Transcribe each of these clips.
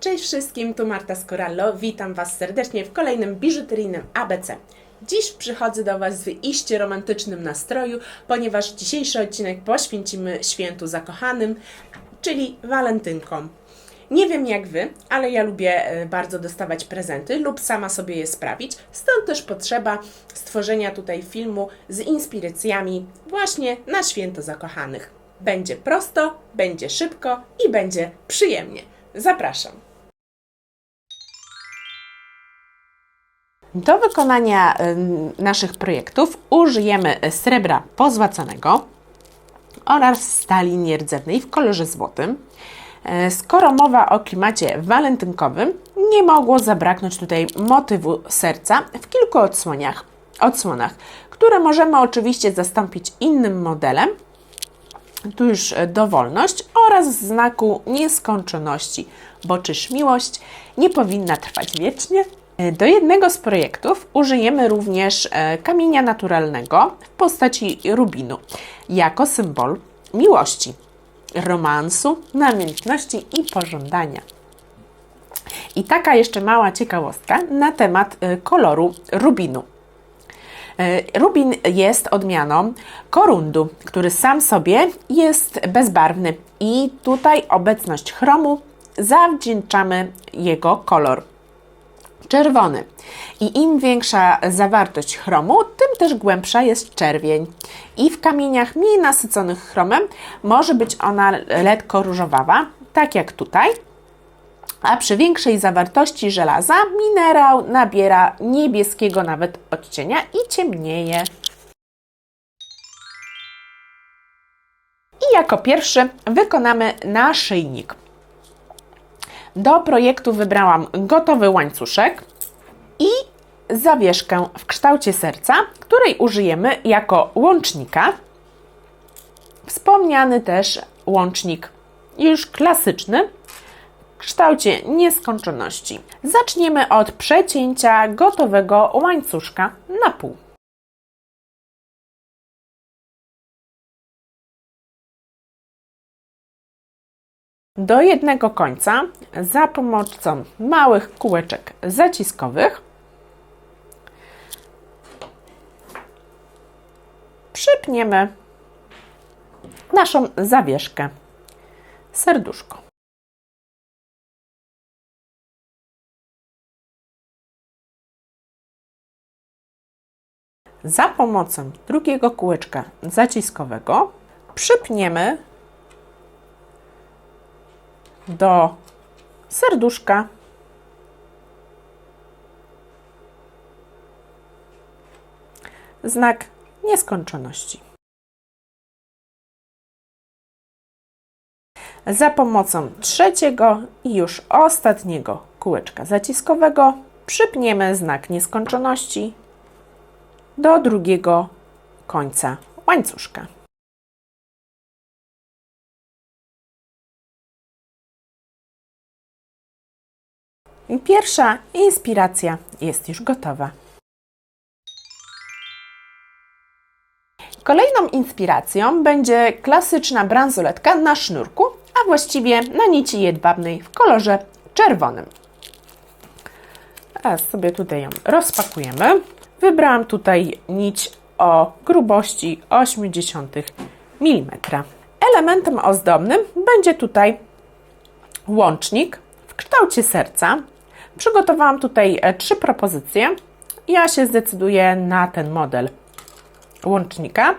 Cześć wszystkim, tu Marta Skorallo. Witam Was serdecznie w kolejnym biżuteryjnym ABC. Dziś przychodzę do Was w iście romantycznym nastroju, ponieważ dzisiejszy odcinek poświęcimy świętu zakochanym, czyli walentynkom. Nie wiem jak Wy, ale ja lubię e, bardzo dostawać prezenty lub sama sobie je sprawić, stąd też potrzeba stworzenia tutaj filmu z inspiracjami właśnie na święto zakochanych. Będzie prosto, będzie szybko i będzie przyjemnie. Zapraszam. Do wykonania ym, naszych projektów użyjemy srebra pozłacanego oraz stali nierdzewnej w kolorze złotym. E, Skoro mowa o klimacie walentynkowym, nie mogło zabraknąć tutaj motywu serca w kilku odsłoniach, odsłonach, które możemy oczywiście zastąpić innym modelem, tu już e, dowolność oraz znaku nieskończoności, bo czyż miłość nie powinna trwać wiecznie? E, Do jednego z projektów użyjemy również e, kamienia naturalnego w postaci rubinu jako symbol miłości, romansu, namiętności i pożądania. I taka jeszcze mała ciekawostka na temat e, koloru rubinu. Rubin jest odmianą korundu, który sam sobie jest bezbarwny i tutaj obecność chromu zawdzięczamy jego kolor czerwony. I im większa zawartość chromu, tym też głębsza jest czerwień. I w kamieniach mniej nasyconych chromem może być ona lekko różowawa, tak jak tutaj. A przy większej zawartości żelaza minerał nabiera niebieskiego nawet odcienia i ciemnieje. I jako pierwszy wykonamy naszyjnik. Do projektu wybrałam gotowy łańcuszek i zawieszkę w kształcie serca, której użyjemy jako łącznika. Wspomniany też łącznik już klasyczny w kształcie nieskończoności. Zaczniemy od przecięcia gotowego łańcuszka na pół. Do jednego końca za pomocą małych kółeczek zaciskowych przypniemy naszą zawieszkę serduszko. Za pomocą drugiego kółeczka zaciskowego przypniemy do serduszka znak nieskończoności. Za pomocą trzeciego i już ostatniego kółeczka zaciskowego przypniemy znak nieskończoności do drugiego końca łańcuszka. Pierwsza inspiracja jest już gotowa. Kolejną inspiracją będzie klasyczna bransoletka na sznurku, a właściwie na nici jedwabnej w kolorze czerwonym. Teraz sobie tutaj ją rozpakujemy. Wybrałam tutaj nić o grubości 0,8 mm. Elementem ozdobnym będzie tutaj łącznik w kształcie serca. Przygotowałam tutaj e, trzy propozycje. Ja się zdecyduję na ten model łącznika.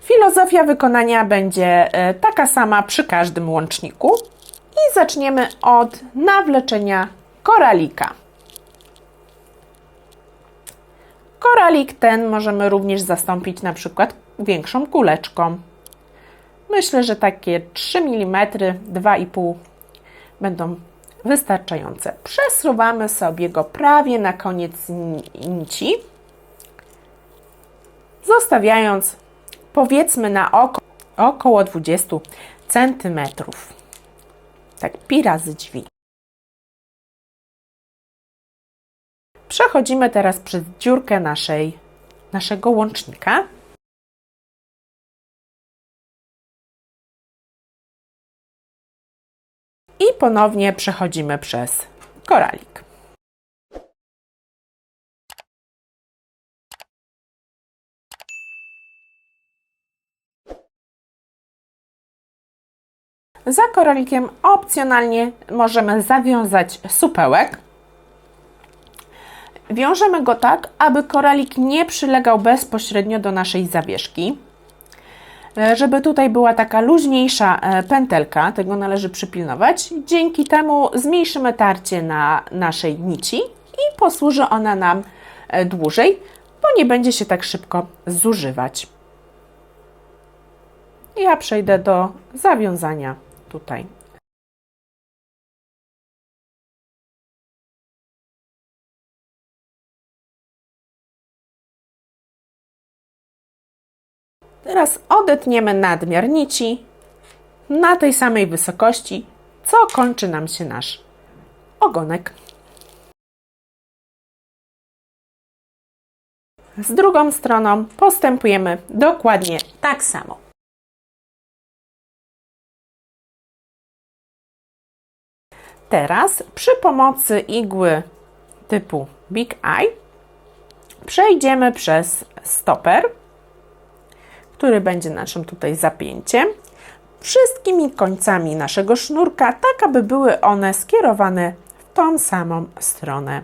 Filozofia wykonania będzie e, taka sama przy każdym łączniku. I zaczniemy od nawleczenia koralika. Koralik ten możemy również zastąpić na przykład większą kuleczką. Myślę, że takie 3 mm, 2,5 będą wystarczające. Przesuwamy sobie go prawie na koniec nici, zostawiając powiedzmy na oko, około 20 cm. Tak pi razy drzwi. Przechodzimy teraz przez dziurkę naszej, naszego łącznika. I ponownie przechodzimy przez koralik. Za koralikiem opcjonalnie możemy zawiązać supełek. Wiążemy go tak, aby koralik nie przylegał bezpośrednio do naszej zawieszki. E, Żeby tutaj była taka luźniejsza e, pętelka, tego należy przypilnować. Dzięki temu zmniejszymy tarcie na naszej nici i posłuży ona nam e, dłużej, bo nie będzie się tak szybko zużywać. Ja przejdę do zawiązania tutaj. Teraz odetniemy nadmiar nici na tej samej wysokości, co kończy nam się nasz ogonek. Z drugą stroną postępujemy dokładnie tak samo. Teraz przy pomocy igły typu Big Eye przejdziemy przez stoper, który będzie naszym tutaj zapięciem, wszystkimi końcami naszego sznurka, tak aby były one skierowane w tą samą stronę.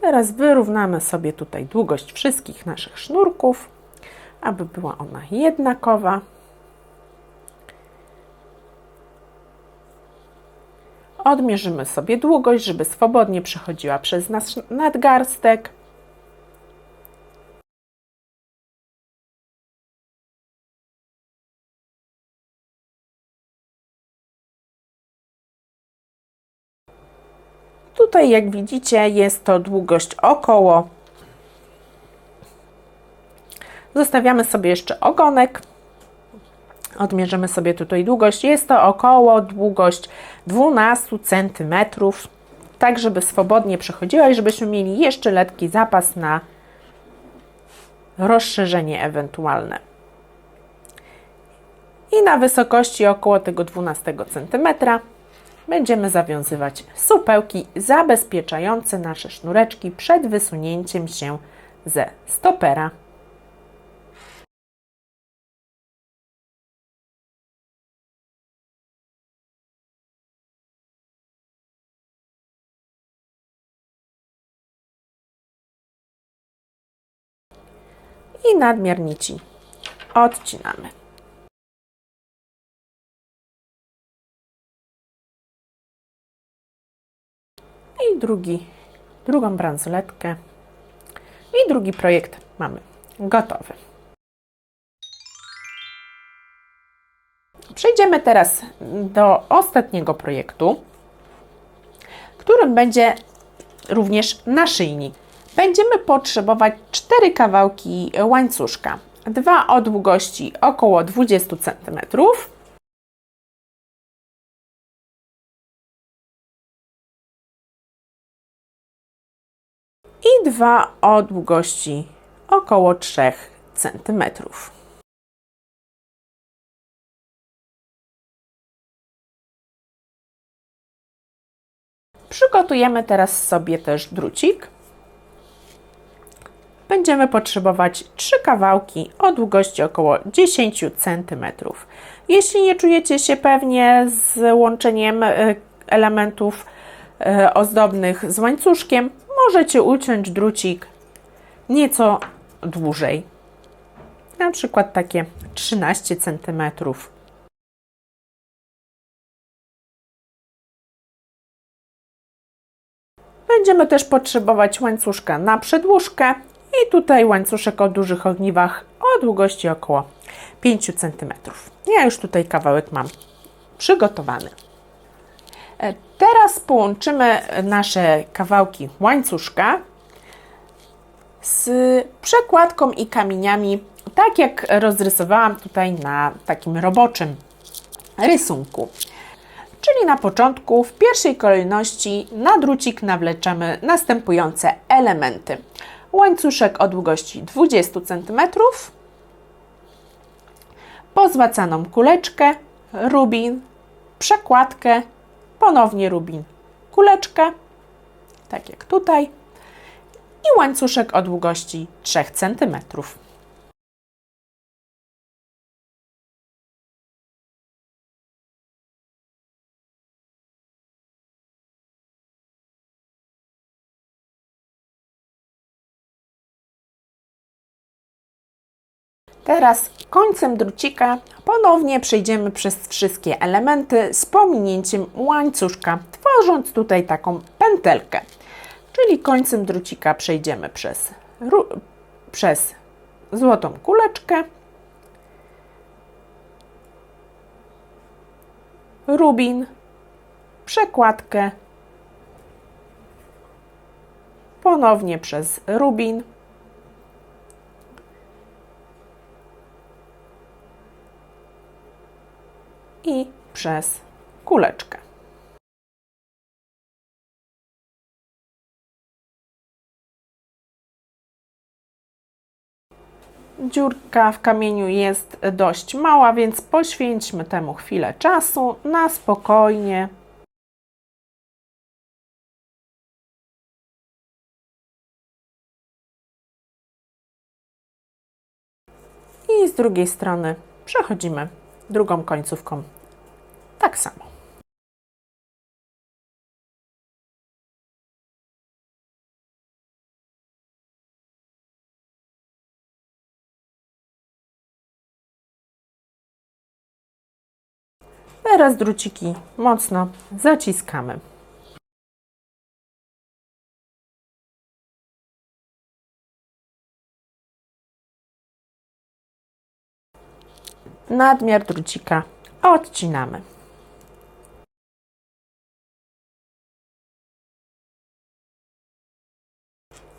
Teraz wyrównamy sobie tutaj długość wszystkich naszych sznurków, aby była ona jednakowa. Odmierzymy sobie długość, żeby swobodnie przechodziła przez nasz nadgarstek. Tutaj, jak widzicie, jest to długość około. Zostawiamy sobie jeszcze ogonek. Odmierzymy sobie tutaj długość. Jest to około długość 12 cm, tak żeby swobodnie przechodziła i żebyśmy mieli jeszcze letki zapas na rozszerzenie ewentualne. I na wysokości około tego 12 cm będziemy zawiązywać supełki zabezpieczające nasze sznureczki przed wysunięciem się ze stopera. I nadmiar nici odcinamy. I drugi, drugą bransoletkę i drugi projekt mamy gotowy. Przejdziemy teraz do ostatniego projektu, którym będzie również naszyjnik. Będziemy potrzebować cztery kawałki łańcuszka, dwa o długości około 20 cm i dwa o długości około 3 cm. Przygotujemy teraz sobie też drucik. Będziemy potrzebować trzy kawałki o długości około 10 cm. Jeśli nie czujecie się pewnie z łączeniem e, elementów e, ozdobnych z łańcuszkiem, możecie uciąć drucik nieco dłużej. Na przykład takie 13 cm. Będziemy też potrzebować łańcuszka na przedłużkę I tutaj łańcuszek o dużych ogniwach o długości około 5 cm. Ja już tutaj kawałek mam przygotowany. E, Teraz połączymy nasze kawałki łańcuszka z przekładką i kamieniami, tak jak rozrysowałam tutaj na takim roboczym rysunku. Czyli na początku, w pierwszej kolejności na drucik nawleczemy następujące elementy. Łańcuszek o długości 20 cm, pozłacaną kuleczkę, rubin, przekładkę, ponownie rubin, kuleczkę, tak jak tutaj, i łańcuszek o długości 3 cm. Teraz końcem drucika ponownie przejdziemy przez wszystkie elementy z pominięciem łańcuszka, tworząc tutaj taką pętelkę. Czyli końcem drucika przejdziemy przez, przez złotą kuleczkę, rubin, przekładkę, ponownie przez rubin, i przez kuleczkę. Dziurka w kamieniu jest dość mała, więc poświęćmy temu chwilę czasu na spokojnie. I z drugiej strony przechodzimy drugą końcówką tak samo. Teraz druciki mocno zaciskamy. Nadmiar drucika odcinamy.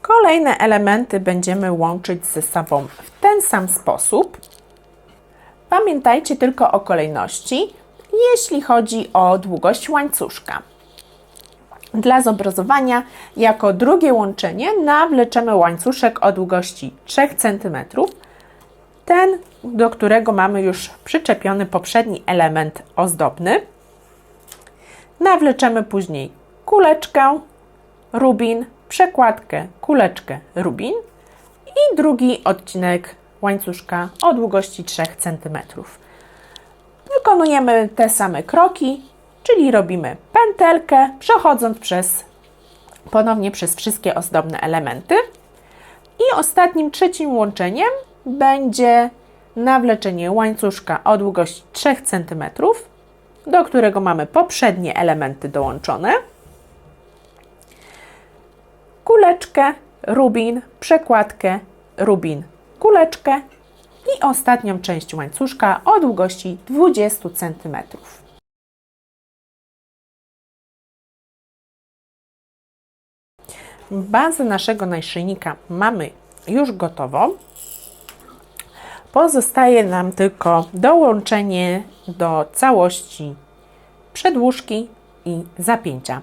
Kolejne elementy będziemy łączyć ze sobą w ten sam sposób. Pamiętajcie tylko o kolejności, jeśli chodzi o długość łańcuszka. Dla zobrazowania jako drugie łączenie nawleczemy łańcuszek o długości 3 cm, ten, do którego mamy już przyczepiony poprzedni element ozdobny. Nawleczemy później kuleczkę, rubin, przekładkę, kuleczkę, rubin i drugi odcinek łańcuszka o długości 3 cm. Wykonujemy te same kroki, czyli robimy pętelkę, przechodząc przez ponownie przez wszystkie ozdobne elementy. I ostatnim, trzecim łączeniem będzie nawleczenie łańcuszka o długości 3 cm, do którego mamy poprzednie elementy dołączone kuleczkę, rubin, przekładkę, rubin, kuleczkę i ostatnią część łańcuszka o długości 20 cm. Bazę naszego naszyjnika mamy już gotową. Pozostaje nam tylko dołączenie do całości przedłużki i zapięcia.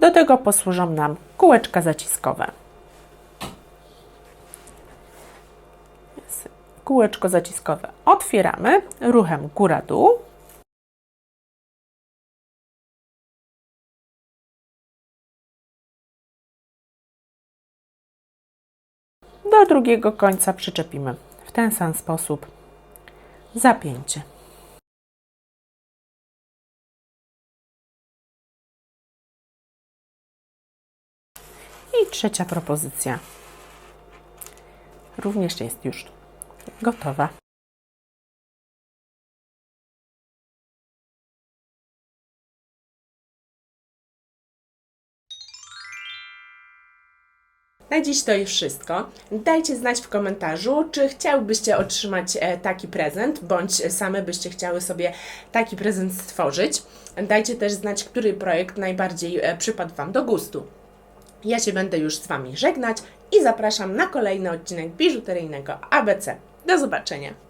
Do tego posłużą nam kółeczka zaciskowe. Kółeczko zaciskowe otwieramy ruchem góra-dół. Do drugiego końca przyczepimy w ten sam sposób zapięcie. I trzecia propozycja również jest już gotowa. Na dziś to już wszystko. Dajcie znać w komentarzu, czy chciałbyście otrzymać e, taki prezent, bądź same byście chciały sobie taki prezent stworzyć. Dajcie też znać, który projekt najbardziej e, przypadł Wam do gustu. Ja się będę już z Wami żegnać i zapraszam na kolejny odcinek biżuteryjnego ABC. Do zobaczenia!